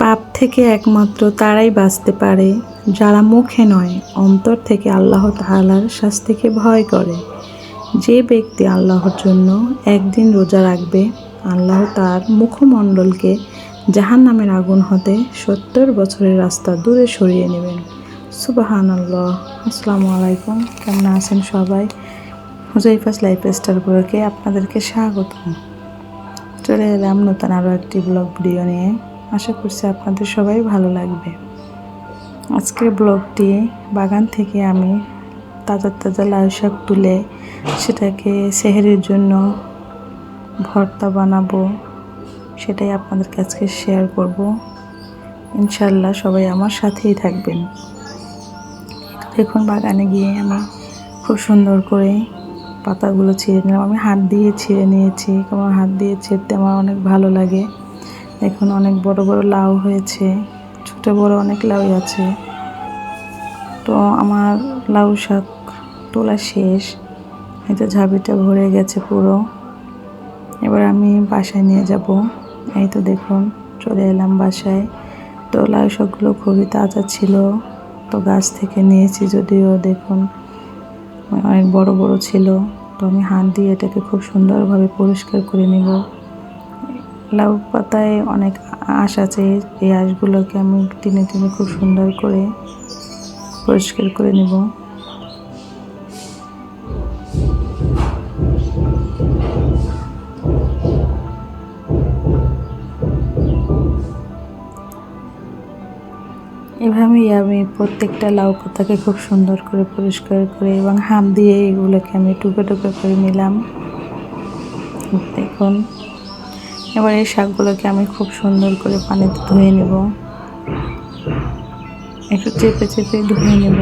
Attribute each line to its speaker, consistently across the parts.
Speaker 1: পাপ থেকে একমাত্র তারাই বাঁচতে পারে, যারা মুখে নয়, অন্তর থেকে আল্লাহ তাহালার শাস্তিকে ভয় করে। যে ব্যক্তি আল্লাহর জন্য একদিন রোজা রাখবে, আল্লাহ তার মুখমণ্ডলকে জাহান নামের আগুন হতে সত্তর বছরের রাস্তা দূরে সরিয়ে নেবেন। সুবাহান আল্লাহ আসসালামু আলাইকুম। কেমন আছেন সবাই? হুজাইফাস লাইফ স্টাইলগুলোকে আপনাদেরকে স্বাগতম। চলে এলাম নতুন আরও একটি ব্লগ ভিডিও নিয়ে। আশা করছি আপনাদের সবাই ভালো লাগবে। আজকের ব্লগটি বাগান থেকে আমি তাজা তাজা লাল শাক তুলে সেটাকে সেহেরির জন্য ভর্তা বানাবো, সেটাই আপনাদের কাছে শেয়ার করব। ইনশাল্লাহ সবাই আমার সাথেই থাকবেন। দেখুন বাগানে গিয়ে আমি খুব সুন্দর করে পাতাগুলো ছিঁড়ে নিলাম। আমি হাত দিয়ে ছিঁড়ে নিয়েছি কারণ হাত দিয়ে ছিঁড়তে আমার অনেক ভালো লাগে। দেখুন অনেক বড় বড় লাউ হয়েছে, ছোট বড় অনেক লাউ আছে। তো আমার লাউ শাক তোলা শেষ এই তো ঝাবিটা ভরে গেছে পুরো। এবার আমি বাসায় নিয়ে যাব। এই তো দেখুন, চলে এলাম বাসায়। তো লাউ শাকগুলো খুবই তাজা ছিল, তো গাছ থেকে নিয়েছি যদিও দেখুন, অনেক বড় বড় ছিল। তো আমি হাত দিয়ে এটাকে খুব সুন্দরভাবে পরিষ্কার করে নেব। লাউ পাতায় অনেক আঁশ আছে। এই আঁশগুলোকে আমি টেনে টেনে খুব সুন্দর করে পরিষ্কার করে নেব। এভাবেই আমি প্রত্যেকটা লাউ পাতাকে খুব সুন্দর করে পরিষ্কার করে এবং হাম দিয়ে এগুলোকে আমি টুকরো টুকরো করে নিলাম। দেখুন। এবার এই শাকগুলোকে আমি খুব সুন্দর করে পানিতে ধুয়ে নেব। একটু চেপে চেপে ধুয়ে নেব।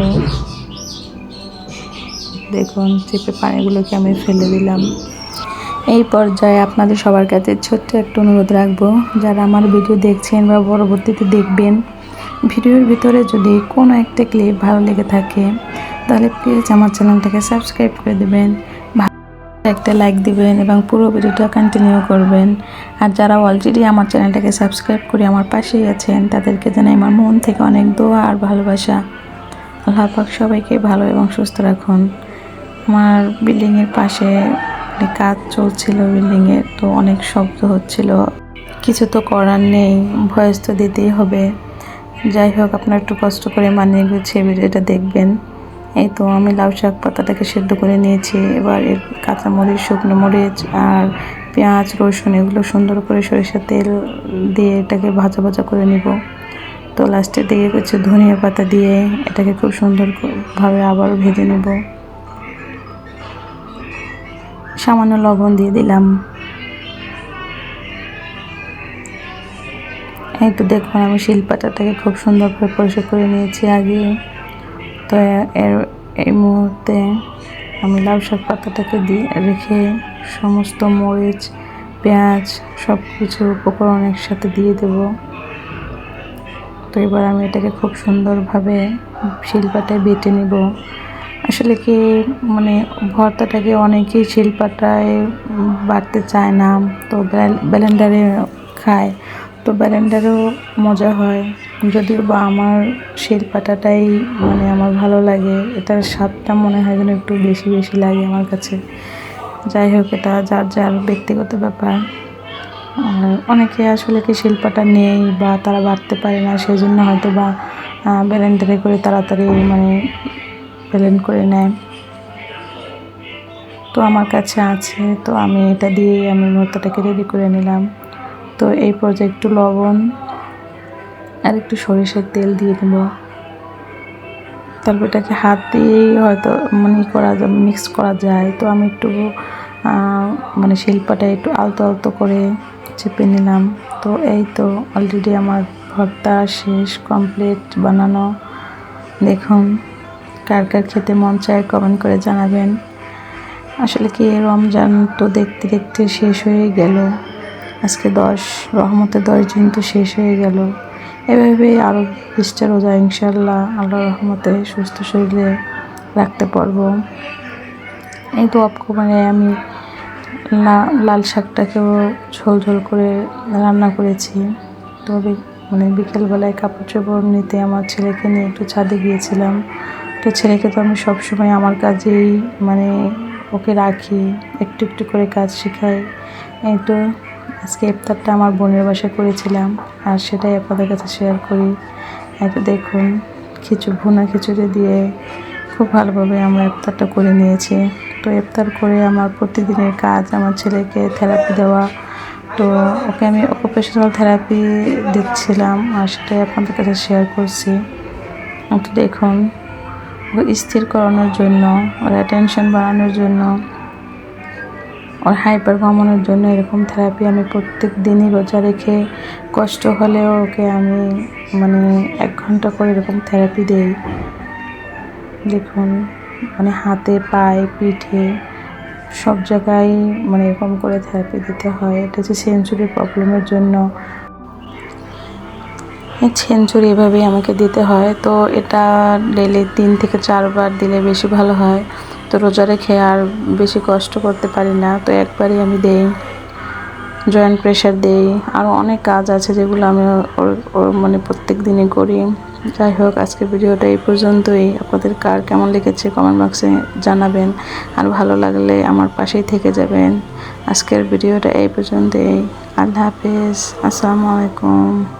Speaker 1: দেখুন, চেপে পানিগুলোকে আমি ফেলে দিলাম। এই পর্যায়ে আপনাদের সবার কাছে ছোট্ট একটা অনুরোধ রাখব। যারা আমার ভিডিও দেখছেন বা পরবর্তীতে দেখবেন, ভিডিওর ভিতরে যদি কোনো একটা ক্লিপ ভালো লেগে থাকে, তাহলে প্লিজ আমার চ্যানেলটাকে সাবস্ক্রাইব করে দেবেন। একটা লাইক দিবেন এবং পুরো ভিডিওটা কন্টিনিউ করবেন। আর যারা অলরেডি আমার চ্যানেলটাকে সাবস্ক্রাইব করে আমার পাশেই আছেন, তাদেরকে জানাই আমার মন থেকে অনেক দোয়া আর ভালোবাসা। আল্লাহ পাক সবাইকে ভালো এবং সুস্থ রাখুন। আমার বিল্ডিংয়ের পাশে কাজ চলছিল বিল্ডিংয়ের তো অনেক শব্দ হচ্ছিল। কিছু তো করার নেই, ভয়েস তো দিতেই হবে। যাই হোক, আপনার একটু কষ্ট করে মানিয়ে গুছিয়ে ভিডিওটা দেখবেন। এই তো আমি লাউ শাক পাতাটাকে সেদ্ধ করে নিয়েছি। এবার এর কাঁচা মরিচ, শুকনো মরিচ আর পেঁয়াজ, রসুন এগুলো সুন্দর করে সরিষার তেল দিয়ে এটাকে ভাজা ভাজা করে নিব। তো লাস্টের দিকে কিছু ধনিয়া পাতা দিয়ে এটাকে খুব সুন্দরভাবে আবার ভেজে নেব। সামান্য লবণ দিয়ে দিলাম। এই তো দেখুন আমি শিলপাটাটাকে খুব সুন্দরভাবে পরিষ্কার করে নিয়েছি আগে। তো এর, এই মুহূর্তে আমি লাউ শাক পাতাটাকে দিয়ে রেখে সমস্ত মরিচ, পেঁয়াজ সব কিছু উপকরণ একসাথে দিয়ে দেব। তো এবার আমি এটাকে খুব সুন্দরভাবে শিলপাটায় বেটে নেব। আসলে কি মানে ভর্তাটাকে অনেকেই শিলপাটায় বাড়তে চায় না, তো ব্লেন্ডারে খায়, তো ব্লেন্ডারেও মজা হয়। যদিও বা আমার শিলপাটাটাই মানে আমার ভালো লাগে, এটার স্বাদটা মনে হয় যেন একটু বেশি বেশি লাগে আমার কাছে। যাই হোক, এটা যার যার ব্যক্তিগত ব্যাপার। অনেকে আসলে কি শিল্পটা নেই বা তারা বাড়তে পারে না সেই জন্য হয়তো বা ব্লেন্ডারে করে তাড়াতাড়ি মানে ব্লেন্ড করে নেয়। তো আমার কাছে আছে, তো আমি এটা দিয়েই আমি ভর্তাটাকে রেডি করে নিলাম। তো এই পর্যায়ে একটু লবণ আর একটু সরিষার তেল দিয়ে দেব। তারপর এটাকে হাত দিয়েই হয়তো মানে করা যায় মিক্স করা যায়। তো আমি একটু মানে শিল্পটা একটু আলতো আলতো করে চেপে নিলাম। তো এই তো অলরেডি আমার ভর্তা শেষ কমপ্লিট বানানো। দেখুন কার কার খেতে মন চায় কমেন্ট করে জানাবেন। আসলে কি রমজান তো দেখতে দেখতে শেষ হয়ে গেল। আজকে দশ, রহমতে দশ দিন তো শেষ হয়ে গেল। এভাবে আরও বিশটা রোজা ইনশাল্লাহ আল্লাহ রহমতে সুস্থ শরীরে রাখতে পারব। এই তো অপকমানে আমি লাল শাকটাকেও ঝোল ঝোল করে রান্না করেছি। তবে মানে বিকেলবেলায় কাপড় চোপড় নিতে আমার ছেলেকে নিয়ে একটু ছাদে গিয়েছিলাম। তো ছেলেকে তো আমি সবসময় আমার কাজেই মানে ওকে রাখি, একটু একটু করে কাজ শেখাই। এই তো আজকে ইফতারটা আমার বোনের বাসায় করেছিলাম আর সেটাই আপনাদের কাছে শেয়ার করি। এটা দেখুন, খিচু ভুনা খিচুড়ি দিয়ে খুব ভালোভাবে আমরা ইফতারটা করে নিয়েছি। তো ইফতার করে আমার প্রতিদিনের কাজ, আমার ছেলেকে থেরাপি দেওয়া, তো ওকে আমি অকুপেশনাল থেরাপি দিচ্ছিলাম আর সেটাই আপনাদের কাছে শেয়ার করছি। একটু দেখুন স্থির করানোর জন্য, ওর অ্যাটেনশন বাড়ানোর জন্য ওর হাইপার কমানোর জন্য এরকম থেরাপি আমি প্রত্যেক দিনই রোজা রেখে কষ্ট হলেও ওকে আমি মানে এক ঘণ্টা করে এরকম থেরাপি দেই। দেখুন মানে হাতে, পায়ে, পিঠে সব জায়গায় মানে এরকম করে থেরাপি দিতে হয়। এটা হচ্ছে সেঞ্চুরি প্রবলেমের জন্য। সেঞ্চুরি এভাবেই আমাকে দিতে হয়। তো এটা ডেলি তিন থেকে চারবার দিলে বেশি ভালো হয়। তো রোজা রেখে আর বেশি কষ্ট করতে পারি না। তো একবারই আমি দেই জয়েন্ট প্রেশার দেই। আরও অনেক কাজ আছে যেগুলো আমি ওর মানে প্রত্যেক দিনই করি। যাই হোক, আজকের ভিডিওটা এই পর্যন্তই। আপনাদের কার কেমন লেগেছে কমেন্ট বক্সে জানাবেন। আর ভালো লাগলে আমার পাশেই থেকে যাবেন। আজকের ভিডিওটা এই পর্যন্তই। আল্লাহ হাফেজ। আসসালামু আলাইকুম।